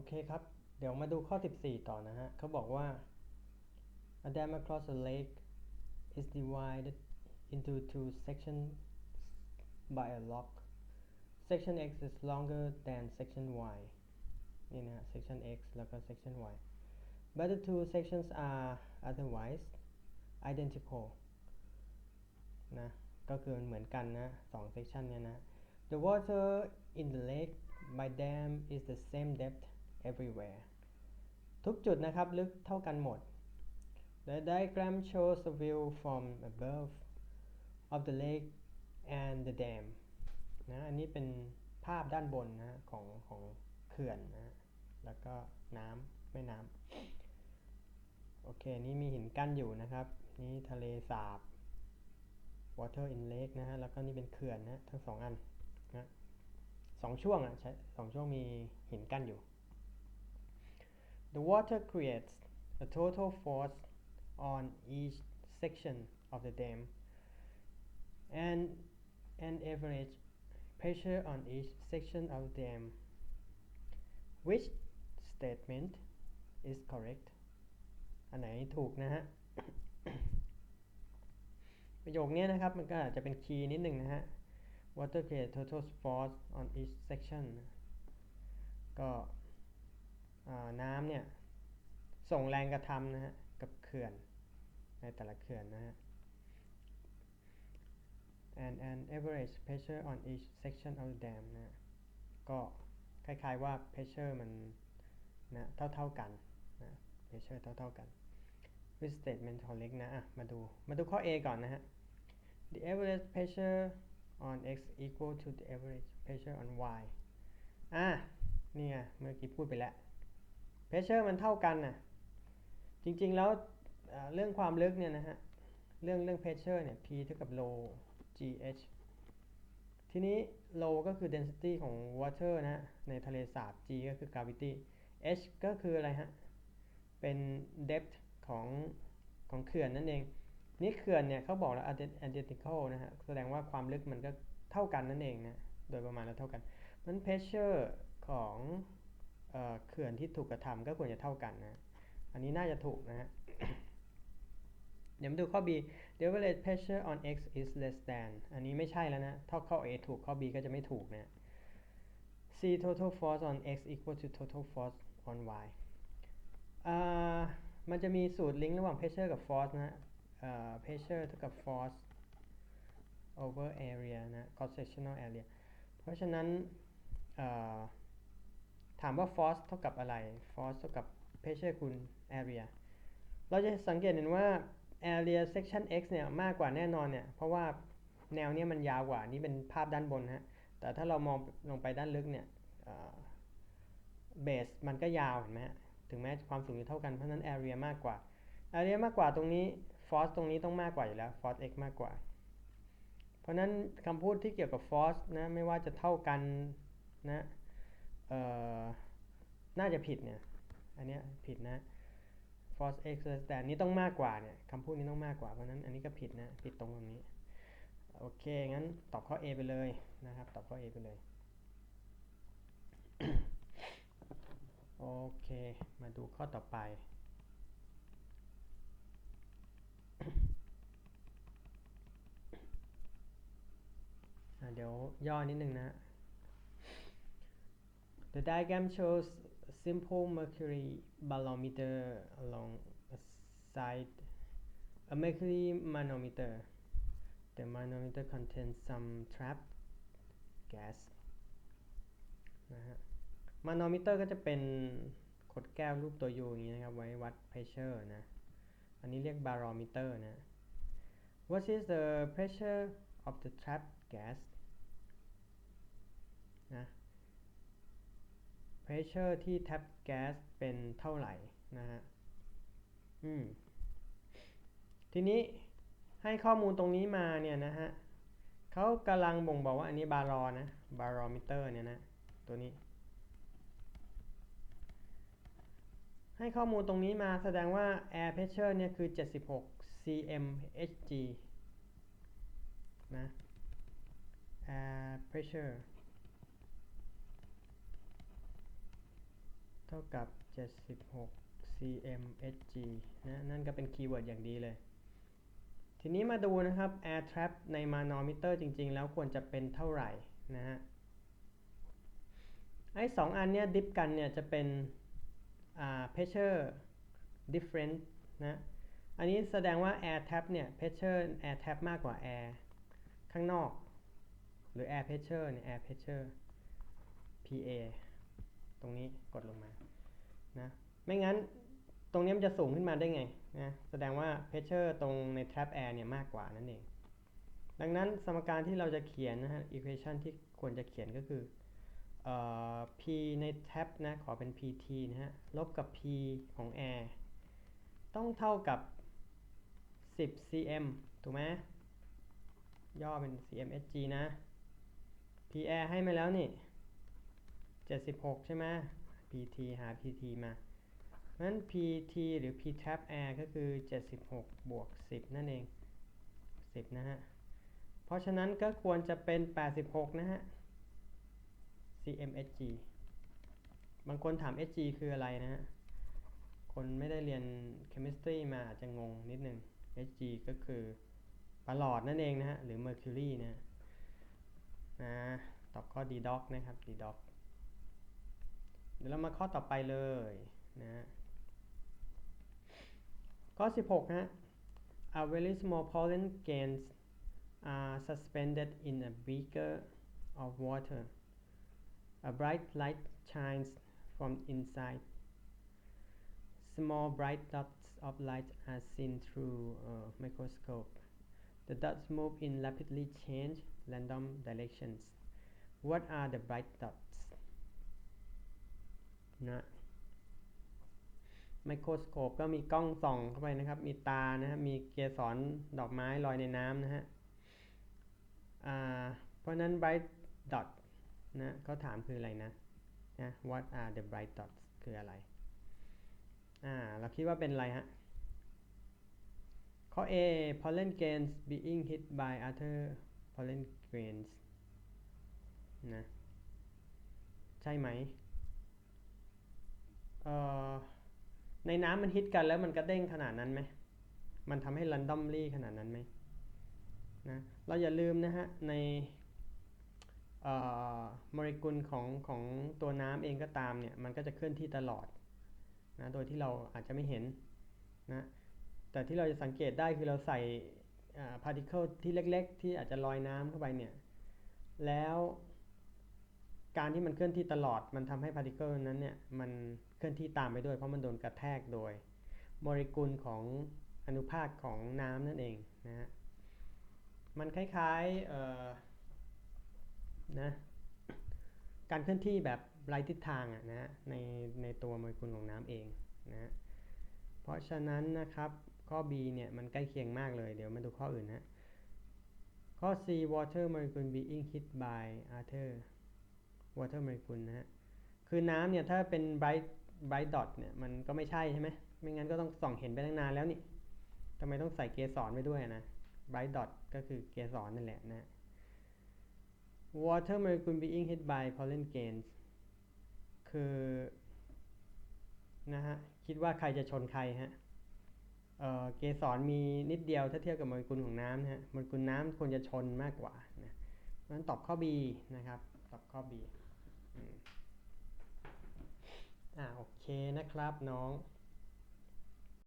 อเคครับ เดี๋ยวมาดูข้อ 14 ต่อนะฮะเขาบอกว่า a dam across a lake is divided into two sections by a lock section x is longer than section y นี่นะ section x แล้วก็ section y but the two sections are otherwise identical นะ ก็คือเหมือนกันนะสอง section เนี่ยนะ the water in the lake by dam is the same depth everywhere ทุกจุดนะครับ ลึกเท่ากันหมด The diagram shows a view from above of the lake and the dam นะอันนี้เป็นภาพด้านบนนะของของเขื่อนนะแล้วก็น้ำแม่น้ำโอเค นี่มีหินกั้นอยู่นะครับ นี่ทะเลสาบ water in lake นะฮะ แล้วก็นี่เป็นเขื่อนนะ ทั้งสองอันนะสองช่วงอะใช้สองช่วงมีหินกั้นอยู่ The water creates a total force on each section of the dam and an average pressure on each section of the dam. Which statement is correct? อันไหนถูกนะฮะ ประโยคนี้นะครับ มันก็อาจจะเป็นคีย์นิดหนึ่งนะฮะ water creates total force on each section ก็อ่า น้ำเนี่ยส่งแรงกระทำนะฮะกับเขื่อนในแต่ละเขื่อนนะฮะ and an average pressure on each section of the dam นะก็คล้ายๆว่า pressure มันนะเท่าๆกันนะ pressure เท่าๆกัน with statement correct นะอะมาดูมาดูข้อ A ก่อนนะฮะ the average pressure on x equal to the average pressure on y อะนี่ไงเมื่อกี้พูดไปแล้ว pressure มันเท่ากันน่ะจริงๆแล้วเรื่องความลึกเนี่ยนะฮะ เรื่องเรื่อง pressure เนี่ย P เท่ากับ low gh ทีนี้ low ก็คือ density ของ water นะฮะ ในทะเลสาบ g ก็คือ gravity h ก็คืออะไรฮะ เป็น depth ของของเขื่อนนั่นเอง นี่เขื่อนเนี่ยเขาบอกแล้ว identical นะฮะ แสดงว่าความลึกมันก็เท่ากันนั่นเองนะ โดยประมาณแล้วเท่ากันมัน pressure ของ เขื่อนที่ถูกกระทำก็ควรจะเท่ากันนะ อันนี้น่าจะถูกนะฮะ เดี๋ยวมาดูข้อ B the average pressure on x is less than อันนี้ไม่ใช่แล้วนะ ถ้าข้อ A ถูกข้อ B ก็จะไม่ถูกนะ C total force on x equal to total force on y อ่ามันจะมีสูตรลิงก์ระหว่าง pressure กับ force นะเอ่อ pressure เท่ากับ force over area นะ cross sectional area เพราะฉะนั้น ถามว่า force เท่ากับอะไร force เท่ากับ pressure คูณ area เราจะสังเกตเห็นว่า area section x เนี่ยมากกว่าแน่นอนเนี่ย เพราะว่าแนวเนี้ยมันยาวกว่า นี่เป็นภาพด้านบนฮะ แต่ถ้าเรามองลงไปด้านลึกเนี่ยเบสมันก็ยาวเห็นไหมถึงแม้ความสูงจะเท่ากันเพราะนั้น area มากกว่า area มากกว่าตรงนี้ force ตรงนี้ต้องมากกว่าอยู่แล้ว force x มากกว่า เพราะนั้นคำพูดที่เกี่ยวกับ force นะไม่ว่าจะเท่ากันนะ น่าจะผิดเนี่ย อันเนี้ยผิดนะ force x less than นี้ต้องมากกว่าเนี่ยคำพูดนี้ต้องมากกว่า เพราะนั้นอันนี้ก็ผิดนะ ผิดตรงตรงนี้ โอเค งั้นตอบข้อ A ไปเลยนะครับ ตอบข้อ A ไปเลย โอเค มาดูข้อต่อไปเดี๋ยวย่อนิดนึงนะ The diagram shows a simple mercury barometer along a side a mercury manometer. The manometer contains some trapped gas นะฮะ manometer ก็จะเป็นขดแก้วรูปตัว U อย่างนี้นะครับ ไว้วัด pressure นะ อันนี้เรียก barometer นะ What is the pressure of the trapped gas นะ pressure ที่ tap gas เป็นเท่าไหร่นะฮะอืมทีนี้ให้ข้อมูลตรงนี้มาเนี่ยนะฮะเขากำลังบ่งบอกว่าอันนี้บารอนะบารอมิเตอร์เนี่ยนะตัวนี้ ให้ข้อมูลตรงนี้มาแสดงว่า air pressure เนี่ยคือ 76 cmhg นะ air pressure เท่ากับ 76 cmHg นะนั่นก็เป็นคีย์เวิร์ดอย่างดีเลย ทีนี้มาดูนะครับ air trap ใน manometer จริง ๆ แล้วควรจะเป็นเท่าไหร่นะฮะไอ้สองอันเนี้ยดิฟกันเนี่ยจะเป็นอ่า pressure difference นะอันนี้แสดงว่า air tap เนี่ย pressure air tap มากกว่า air ข้างนอก หรือ air pressure เนี่ย air pressure PA ตรงนี้กดลงมานะไม่งั้นตรงนี้มันจะสูงขึ้นมาได้ไงนะแสดงว่า pressure ตรงใน trap air เนี่ยมากกว่านั่นเอง ดังนั้นสมการที่เราจะเขียนนะฮะ equation ที่ควรจะเขียนก็คือเอ่อ P ใน tab นะขอเป็น PT นะฮะลบกับ P ของ air ต้องเท่ากับ 10 cm ถูกไหมย่อเป็น cmHg นะ P air ให้มาแล้วนี่ 76 ใช่ไหม PT หา PT มางั้น PT หรือ P tab air ก็คือ 76 บวก 10 นั่นเอง 10 นะฮะ เพราะฉะนั้นก็ควรจะเป็น 86 นะฮะ cmHg บางคนถาม Hg คืออะไรนะฮะ คนไม่ได้เรียน chemistry มาอาจจะงงนิดนึง Hg ก็คือประหลอดนั่นเองนะฮะ หรือ mercury นะนะตอบข้อ d doc นะครับ d doc เดี๋ยวเรามาข้อต่อไปเลยนะฮะข้อ 16 ฮะ a very small pollen grains are suspended in a beaker of water. A bright light shines from inside. Small bright dots of light are seen through a microscope. The dots move in rapidly change random directions. What are the bright dots? นะไมโครสโคปก็มีกล้องส่องเข้าไปนะครับ มีตานะฮะมีเกสรดอกไม้ลอยในน้ำนะฮะอ่าเพราะนั้น bright dot นะเขาถามคืออะไรนะนะ what are the bright dots คืออะไรอ่าเราคิดว่าเป็นอะไรฮะข้อ A pollen grains being hit by other pollen grains นะ ใช่ไหม เอ่อในน้ำมันฮิตกันแล้วมันกระเด้งขนาดนั้นไหม มันทำให้ randomly ขนาดนั้นไหมนะ เราอย่าลืมนะฮะ ในโมเลกุลของของตัวน้ำเองก็ตามเนี่ย มันก็จะเคลื่อนที่ตลอดนะ โดยที่เราอาจจะไม่เห็นนะ แต่ที่เราจะสังเกตได้คือเราใส่พาร์ติเคิลที่เล็ก ๆ ที่อาจจะลอยน้ำเข้าไปเนี่ย แล้ว การที่มันเคลื่อนที่ตลอดมันทำให้พาร์ติเคิลนั้นเนี่ยมันเคลื่อนที่ตามไปด้วย เพราะมันโดนกระแทกโดยโมเลกุลของอนุภาคของน้ำนั่นเองนะฮะมันคล้ายๆนะการเคลื่อนที่แบบไร้ทิศทางอะนะฮะในในตัวโมเลกุลของน้ำเองนะเพราะฉะนั้นนะครับข้อ B เนี่ยมันใกล้เคียงมากเลย เดี๋ยวมาดูข้ออื่นนะข้อ C water molecule being hit by other water molecule นะฮะคือน้ำเนี่ยถ้าเป็น bright bright dot เนี่ยมันก็ไม่ใช่ใช่ไหมไม่งั้นก็ต้องส่องเห็นไปตั้งนานแล้วนี่ทำไมต้องใส่เกสรไว้ด้วยนะ bright dot ก็คือเกสรนั่นแหละนะ water molecule being hit by pollen grains คือนะฮะคิดว่าใครจะชนใครฮะเอ่อเกสรมีนิดเดียวถ้าเทียบกับโมเลกุลของน้ำนะฮะโมเลกุลน้ำควรจะชนมากกว่านะเพราะฉะนั้นตอบข้อ B นะครับ ตอบข้อ B อ่าโอเคนะครับน้อง